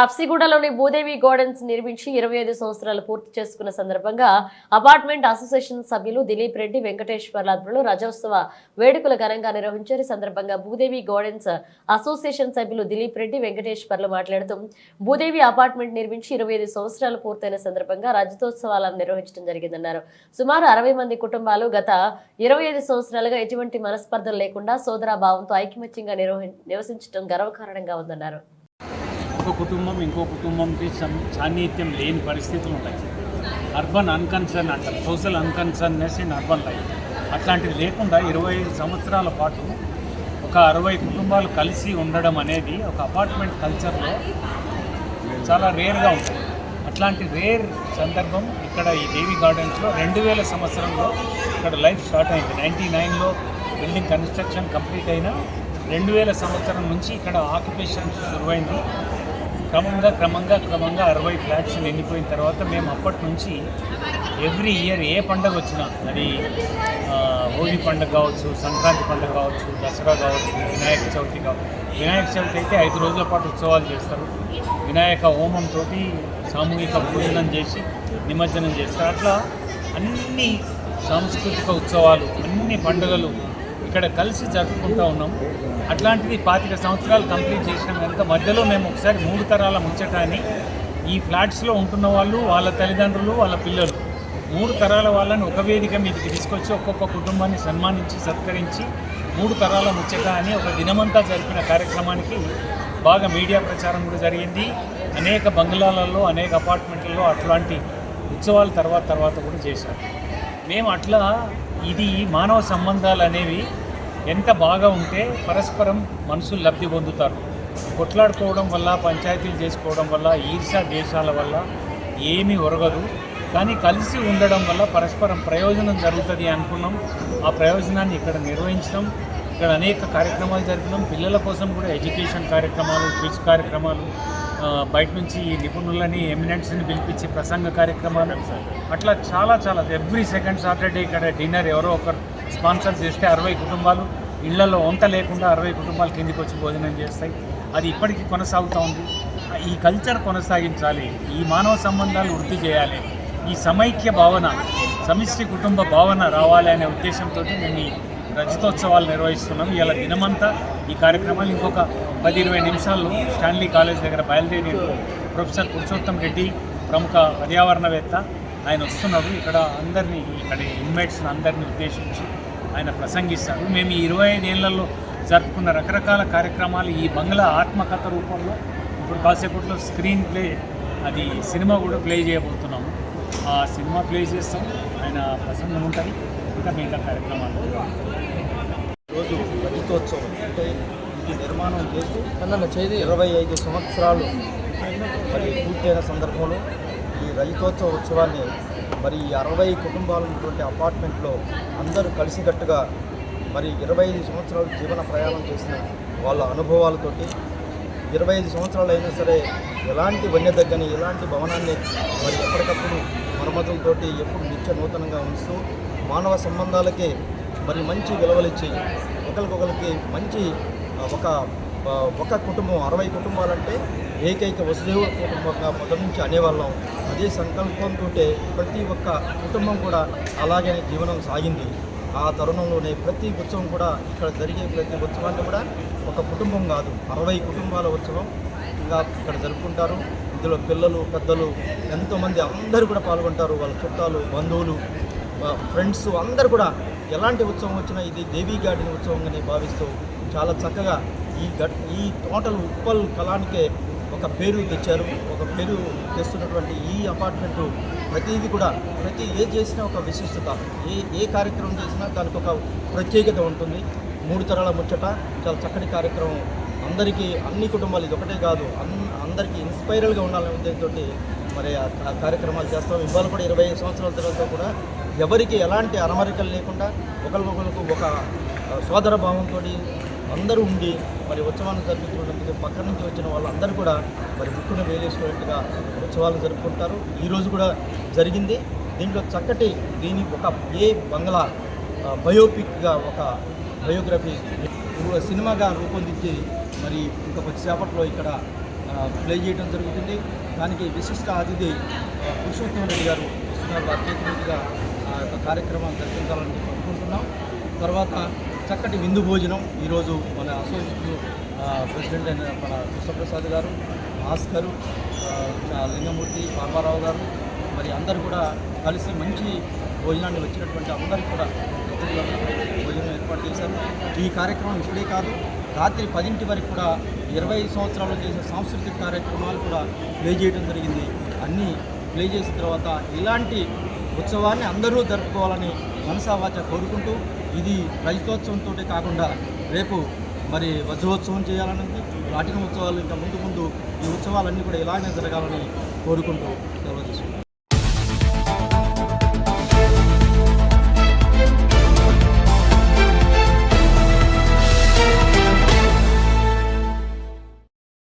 హప్సిగూడలోని Bhudevi gardens నిర్మించి ఇరవై ఐదు సంవత్సరాలు పూర్తి చేసుకున్న సందర్భంగా అపార్ట్మెంట్ అసోసియేషన్ సభ్యులు దిలీప్ రెడ్డి వెంకటేశ్వర్ల ఆధ్వర్యంలో రజోత్సవ వేడుకలు ఘనంగా నిర్వహించారు. సందర్భంగా భూదేవి గార్డెన్స్ అసోసియేషన్ సభ్యులు దిలీప్ రెడ్డి వెంకటేశ్వర్లు మాట్లాడుతూ భూదేవి అపార్ట్మెంట్ నిర్మించి ఇరవై ఐదు సంవత్సరాలు పూర్తయిన సందర్భంగా రజతోత్సవాలను నిర్వహించడం జరిగిందన్నారు. సుమారు అరవై మంది కుటుంబాలు గత ఇరవై ఐదు సంవత్సరాలుగా ఎటువంటి మనస్పర్ధలు లేకుండా సోదరాభావంతో ఐకమత్యంగా నిర్వహి నివసించడం గర్వకారణంగా ఉందన్నారు. ఒక కుటుంబం ఇంకో కుటుంబంకి సాన్నిహిత్యం లేని పరిస్థితులు ఉంటాయి. అర్బన్ అన్కన్సర్న్ అంటారు social unconcernness in urban life. అట్లాంటిది లేకుండా ఇరవై ఐదు సంవత్సరాల పాటు ఒక అరవై కుటుంబాలు కలిసి ఉండడం అనేది ఒక అపార్ట్మెంట్ కల్చర్లో చాలా రేర్గా ఉంటుంది. అట్లాంటి రేర్ సందర్భం ఇక్కడ ఈ దేవి గార్డెన్స్లో రెండు వేల సంవత్సరంలో ఇక్కడ లైఫ్ స్టార్ట్ అయింది. నైంటీ నైన్లో బిల్డింగ్ కన్స్ట్రక్షన్ కంప్లీట్ అయిన రెండు వేల సంవత్సరం నుంచి ఇక్కడ ఆక్యుపేషన్ శురువైంది. క్రమంగా క్రమంగా క్రమంగా అరవై ఫ్లాట్స్ నిండిపోయిన తర్వాత మేము అప్పటి నుంచి ఎవ్రీ ఇయర్ ఏ పండగ వచ్చినా అది హోలీ పండుగ కావచ్చు సంక్రాంతి పండుగ కావచ్చు దసరా కావచ్చు వినాయక చవితి కావచ్చు వినాయక చవితి అయితే ఐదు రోజుల పాటు ఉత్సవాలు చేస్తారు. వినాయక హోమంతో సామూహిక పూజనం చేసి నిమజ్జనం చేస్తారు. అట్లా అన్ని సాంస్కృతిక ఉత్సవాలు అన్ని పండుగలు ఇక్కడ కలిసి జరుపుకుంటూ ఉన్నాం. అట్లాంటిది పాతిక సంవత్సరాలు కంప్లీట్ చేసినాం. కనుక మధ్యలో మేము ఒకసారి మూడు తరాల ముచ్చటాన్ని ఈ ఫ్లాట్స్లో ఉంటున్న వాళ్ళు వాళ్ళ తల్లిదండ్రులు వాళ్ళ పిల్లలు మూడు తరాల వాళ్ళని ఒక వేదిక మీదకి తీసుకొచ్చి ఒక్కొక్క కుటుంబాన్ని సన్మానించి సత్కరించి మూడు తరాల ముచ్చట అని ఒక దినమంతా జరిపిన కార్యక్రమానికి బాగా మీడియా ప్రచారం కూడా జరిగింది. అనేక బంగ్లాలలో అనేక అపార్ట్మెంట్లలో అట్లాంటి ఉత్సవాలు తర్వాత తర్వాత కూడా చేశారు. మేము అట్లా ఇది మానవ సంబంధాలు అనేవి ఎంత బాగా ఉంటే పరస్పరం మనుషులు లబ్ధి పొందుతారు. కొట్లాడుకోవడం వల్ల పంచాయతీలు చేసుకోవడం వల్ల ఈర్షా దేశాల వల్ల ఏమీ ఒరగదు. కానీ కలిసి ఉండడం వల్ల పరస్పరం ప్రయోజనం జరుగుతుంది అనుకున్నాం. ఆ ప్రయోజనాన్ని ఇక్కడ నిర్వహించడం ఇక్కడ అనేక కార్యక్రమాలు జరిపినాం. పిల్లల కోసం కూడా ఎడ్యుకేషన్ కార్యక్రమాలు క్విజ్ కార్యక్రమాలు బయట నుంచి ఈ నిపుణులని ఎమినెంట్స్ని పిలిపించి ప్రసంగ కార్యక్రమాలు. అట్లా చాలా చాలా ఎవ్రీ సెకండ్ సాటర్డే ఇక్కడ డిన్నర్ ఎవరో ఒకరు స్పాన్సర్ చేస్తే అరవై కుటుంబాలు ఇళ్ళలో వంట లేకుండా అరవై కుటుంబాలు కిందికి వచ్చి భోజనం చేస్తాయి. అది ఇప్పటికీ కొనసాగుతూ ఉంది. ఈ కల్చర్ కొనసాగించాలి. ఈ మానవ సంబంధాలు వృద్ధి చేయాలి. ఈ సమైక్య భావన సమిష్టి కుటుంబ భావన రావాలి అనే ఉద్దేశంతో మేము ఈ రజతోత్సవాలు నిర్వహిస్తున్నాం. ఇలా దినమంతా ఈ కార్యక్రమాలు ఇంకొక పది ఇరవై నిమిషాల్లో స్టాన్లీ కాలేజ్ దగ్గర బయలుదేరి ప్రొఫెసర్ పురుషోత్తం రెడ్డి ప్రముఖ పర్యావరణవేత్త ఆయన వస్తున్నారు. ఇక్కడ అందరినీ ఇక్కడ ఇన్మేట్స్ని అందరినీ ఉద్దేశించి ఆయన ప్రసంగిస్తారు మేము ఈ ఇరవై ఐదేళ్ళలో జరుపుకున్న రకరకాల కార్యక్రమాలు ఈ బంగ్లా ఆత్మకథ రూపంలో ఇప్పుడు కాసేపట్లో స్క్రీన్ ప్లే అది సినిమా కూడా ప్లే చేయబోతున్నాము. ఆ సినిమా ప్లే చేస్తాం. ఆయన ప్రసంగం ఉంటుంది. ఇంకా మిగతా కార్యక్రమాలు. రోజు రజతోత్సవం అంటే ఇది నిర్మాణం చేసి ఇరవై ఐదు సంవత్సరాలు మరి పూర్తయిన సందర్భంలో ఈ రజతోత్సవ ఉత్సవాన్ని మరి ఈ అరవై కుటుంబాలు ఉన్నటువంటి అపార్ట్మెంట్లో అందరూ కలిసికట్టుగా మరి ఇరవై ఐదు సంవత్సరాలు జీవన ప్రయాణం చేసిన వాళ్ళ అనుభవాలతోటి ఇరవై ఐదు సంవత్సరాలు అయినా సరే ఎలాంటి వన్య తగ్గని ఎలాంటి భవనాన్ని మరి ఎప్పటికప్పుడు మరమ్మతులతోటి ఎప్పుడు నిత్య నూతనంగా ఉంచుతూ మానవ సంబంధాలకే మరి మంచి విలువలిచ్చి ఒకరికొకరికి మంచి ఒక ఒక కుటుంబం అరవై కుటుంబాలంటే ఏకైక వసుదేవ కుటుంబంగా మొదటి నుంచి అనేవాళ్ళం. అదే సంకల్పంతో ప్రతి ఒక్క కుటుంబం కూడా అలాగే జీవనం సాగింది. ఆ తరుణంలోనే ప్రతి ఉత్సవం కూడా ఇక్కడ జరిగే ప్రతి ఉత్సవాన్ని కూడా ఒక కుటుంబం కాదు అరవై కుటుంబాల ఉత్సవం ఇంకా ఇక్కడ జరుపుకుంటారు. ఇందులో పిల్లలు పెద్దలు ఎంతోమంది అందరూ కూడా పాల్గొంటారు. వాళ్ళ చుట్టాలు బంధువులు ఫ్రెండ్స్ అందరు కూడా ఎలాంటి ఉత్సవం వచ్చినా ఇది దేవీ గార్డెన్ ఉత్సవంగానే భావిస్తూ చాలా చక్కగా ఈ గట్ ఈ టోటల్ ఉప్పల్ కళానికే ఒక పేరు తెచ్చారు. ఒక పేరు తెస్తున్నటువంటి ఈ అపార్ట్మెంటు ప్రతిదీ కూడా ప్రతి ఏ చేసినా ఒక విశిష్టత. ఏ ఏ కార్యక్రమం చేసినా దానికి ఒక ప్రత్యేకత ఉంటుంది. మూడు తరాల ముచ్చట చాలా చక్కటి కార్యక్రమం. అందరికీ అన్ని కుటుంబాలు ఇది ఒకటే కాదు. అన్ అందరికీ ఇన్స్పైరల్గా ఉండాలనే ఉద్దేశంతో మరి ఆ కార్యక్రమాలు చేస్తాం. ఇవాళ కూడా ఇరవై ఐదు సంవత్సరాల తర్వాత కూడా ఎవరికి ఎలాంటి అరమరికలు లేకుండా ఒకరికొకరికి ఒక సోదర భావంతో అందరూ ఉండి మరి ఉత్సవాన్ని జరుపుకున్నట్టుగా పక్క నుంచి వచ్చిన వాళ్ళందరూ కూడా మరి ముక్కును వేలేసుకున్నట్టుగా ఉత్సవాలు జరుపుకుంటారు. ఈరోజు కూడా జరిగింది. దీంట్లో చక్కటి దీని ఒక ఏ బంగ్లా బయోపిక్గా ఒక బయోగ్రఫీ సినిమాగా రూపొందించి మరి ఇంకా కొద్దిసేపట్లో ఇక్కడ ప్లే చేయడం జరుగుతుంది. దానికి విశిష్ట అతిథి పురుషోత్తమ రెడ్డి గారు వస్తున్నారు. అత్యధికంగా ఆ యొక్క కార్యక్రమాన్ని జరిపించాలని చెప్పి అనుకుంటున్నాం. తర్వాత చక్కటి విందు భోజనం ఈరోజు మన అసోసియేట్ ప్రెసిడెంట్ అయిన మన కృష్ణప్రసాద్ గారు భాస్కర్ లింగమూర్తి పాపారావు గారు మరి అందరూ కూడా కలిసి మంచి భోజనాన్ని వచ్చినటువంటి అందరికీ కూడా భోజనం ఏర్పాటు చేశారు. ఈ కార్యక్రమం ఇప్పుడే కాదు రాత్రి పదింటి వరకు కూడా ఇరవై సంవత్సరాలు చేసిన సాంస్కృతిక కార్యక్రమాలు కూడా ప్లే చేయడం జరిగింది. అన్నీ ప్లే చేసిన తర్వాత ఇలాంటి ఉత్సవాన్ని అందరూ జరుపుకోవాలని మనసావాచ కోరుకుంటూ ఇది రజతోత్సవంతో కాకుండా రేపు మరి వజ్రోత్సవం చేయాలని ఉంది ఉత్సవాలు ఇంకా ముందు ముందు ఈ ఉత్సవాలన్నీ కూడా ఇలాగే జరగాలని కోరుకుంటూ సెలవు